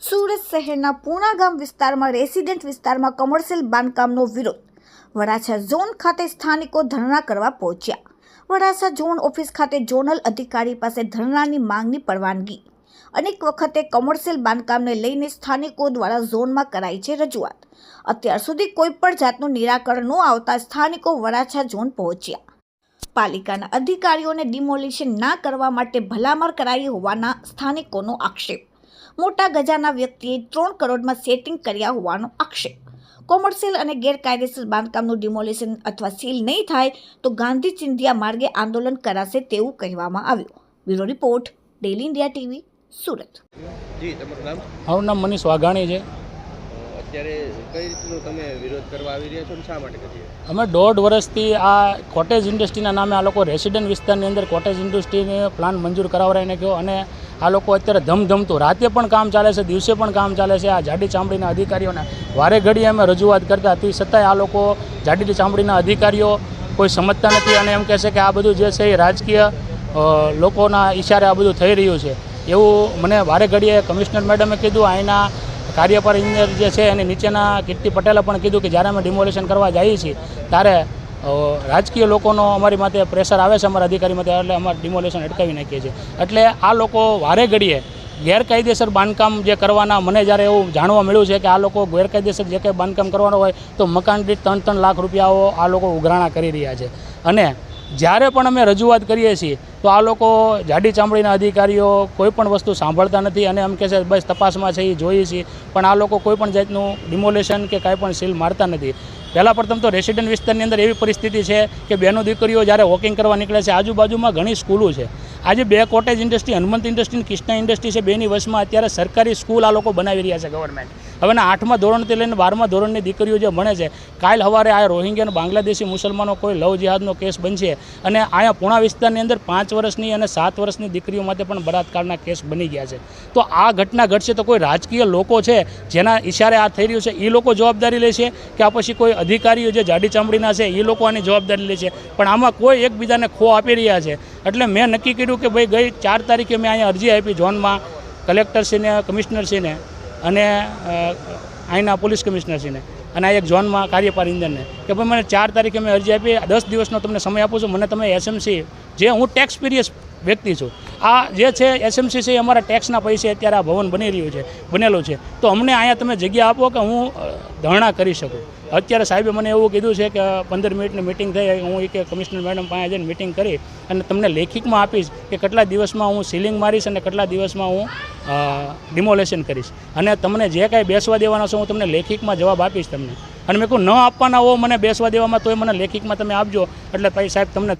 સુરત શહેરના પૂણા ગામ વિસ્તારમાં રેસિડેન્ટ વિસ્તારમાં કોમર્શિયલ બાંધકામનો વિરોધ. વરાછા ઝોન ખાતે સ્થાનિકો ધરણા કરવા પહોંચ્યા. વરાછા ઝોન ઓફિસ ખાતે ઝોનલ અધિકારી પાસે ધરણાની માંગની પરવાનગી. અનેક વખતે કોમર્શિયલ બાંધકામને લઈને સ્થાનિકો દ્વારા ઝોનમાં કરાઈ છે રજૂઆત. અત્યાર સુધી કોઈ પણ જાતનું નિરાકરણ ન આવતા સ્થાનિકો વરાછા ઝોન પહોંચ્યા. પાલિકાના અધિકારીઓને ડિમોલિશન ના કરવા માટે ભલામણ કરાઈ હોવાના સ્થાનિકોનો આક્ષેપ. મોટા ગજાના વ્યક્તિએ ત્રણ કરોડમાં સેટિંગ કર્યા હોવાનો આક્ષેપ. કોમર્શિયલ અને ગેરકાયદેસર બાંધકામનું ડિમોલિશન અથવા સીલ નહીં થાય તો ગાંધી ચિંધિયા માર્ગે આંદોલન કરાશે તેવું કહેવામાં આવ્યું. Bureau report daily India TV Surat. જી તમારું નામ? મારું નામ મનીષ વાઘાણી છે. અમે દોઢ વર્ષથી આ કોટેજ ઇન્ડસ્ટ્રીના નામે આ લોકો રેસિડેન્ટ વિસ્તારની અંદર કોટેજ ઇન્ડસ્ટ્રીને પ્લાન મંજૂર કરાવરાઈને ગયો અને આ લોકો અત્યારે ધમધમતું. રાતે પણ કામ ચાલે છે, દિવસે પણ કામ ચાલે છે. આ જાડી ચામડીના અધિકારીઓને વારે ઘડીએ અમે રજૂઆત કરતા હતી. છતાંય આ લોકો જાડી ચામડીના અધિકારીઓ કોઈ સમજતા નથી અને એમ કહે છે કે આ બધું જે છે એ રાજકીય લોકોના ઈશારે આ બધું થઈ રહ્યું છે. એવું મને વારે ઘડીએ કમિશનર મેડમે કીધું અહીંના કાર્યપાર ઇન્જિનિયર જે છે એની નીચેના કીર્તિ પટેલે પણ કીધું કે જ્યારે અમે ડિમોલિશન કરવા જઈએ છીએ, ત્યારે રાજકીય લોકોનો અમારી માથે પ્રેશર આવે છે અમારા અધિકારી માટે એટલે અમારે ડિમોલિશન અટકાવી નાખીએ છીએ. એટલે આ લોકો વારે ઘડીએ ગેરકાયદેસર બાંધકામ જે કરવાના, મને જ્યારે એવું જાણવા મળ્યું છે કે આ લોકો ગેરકાયદેસર જે કંઈ બાંધકામ કરવાનું હોય, તો મકાન દીઠ ત્રણ ત્રણ લાખ રૂપિયાઓ આ લોકો ઉઘરાણા કરી રહ્યા છે. અને જ્યારે પણ અમે રજૂઆત કરીએ છીએ, તો આ લોકો જાડી ચામડીના અધિકારીઓ કોઈ પણ વસ્તુ સાંભળતા નથી અને એમ કહે છે, બસ તપાસમાં છે એ જોઈએ છીએ. પણ આ લોકો કોઈ પણ જાતનું ડિમોલેશન કે કાંઈ પણ સીલ મારતા નથી. પહેલાં પ્રથમ તો રેસિડન્ટ વિસ્તારની અંદર એવી પરિસ્થિતિ છે કે બહેનો દીકરીઓ જ્યારે વોકિંગ કરવા નીકળે છે, આજુબાજુમાં ઘણી સ્કૂલો છે. આજે બે કોટેજ ઇન્ડસ્ટ્રી, હનુમંત ઇન્ડસ્ટ્રી અને કૃષ્ણા ઇન્ડસ્ટ્રી છે, બેની વચમાં અત્યારે સરકારી સ્કૂલ આ લોકો બનાવી રહ્યા છે ગવર્મેન્ટ. હવેના આઠમા ધોરણથી લઈને બારમા ધોરણની દીકરીઓ જે ભણે છે, કાલ સવારે આ રોહિંગ્યા અને બાંગ્લાદેશી મુસલમાનો કોઈ લવ જિહાદનો કેસ બનશે અને અહીંયા પૂણા વિસ્તારની અંદર પાંચ વર્ષની અને સાત વર્ષની દીકરીઓ માટે પણ બળાત્કારના કેસ બની ગયા છે. તો આ ઘટના ઘટશે તો કોઈ રાજકીય લોકો છે, જેના ઇશારે આ થઈ રહ્યું છે એ લોકો જવાબદારી લે છે કે આ પછી કોઈ અધિકારીઓ જે જાડી ચામડીના છે એ લોકો આની જવાબદારી લે છે પણ આમાં કોઈ એકબીજાને ખો આપી રહ્યા છે. એટલે મેં નક્કી કર્યું કે ભાઈ ગઈ ચાર તારીખે મેં અહીંયા અરજી આપી, ઝોનમાં કલેક્ટરશ્રીને કમિશનરશ્રીને અને અહીંના પોલીસ કમિશનરશ્રીને અને આ એક ઝોનમાં કાર્યપાર ઇન્જનને કે ભાઈ મને ચાર તારીખે મેં અરજી આપી દસ દિવસનો તમને સમય આપું છું, મને તમે એસએમસી જે હું ટેક્સ પીરિયસ વ્યક્તિ છું, આ જે છે એસએમસી છે અમારા ટેક્સના પૈસે અત્યારે આ ભવન બની રહ્યું છે, બનેલું છે. તો અમને અહીંયા તમે જગ્યા આપો કે હું ધરણા કરી શકું. અત્યારે સાહેબે મને એવું કીધું છે કે પંદર મિનિટની મિટિંગ થઈ, હું એ કે કમિશનર મેડમ પાસે જઈને મિટિંગ કરી અને તમને લેખિતમાં આપીશ કે કેટલા દિવસમાં હું સીલિંગ મારીશ અને કેટલા દિવસમાં હું ડિમોલેશન કરીશ. અને તમને જે કાંઈ બેસવા દેવાના છો હું તમને લેખિતમાં જવાબ આપીશ તમને. અને મેં કહું ન આપવાના હો, મને બેસવા દેવામાં તોય મને લેખિતમાં તમે આપજો. એટલે ભાઈ સાહેબ તમને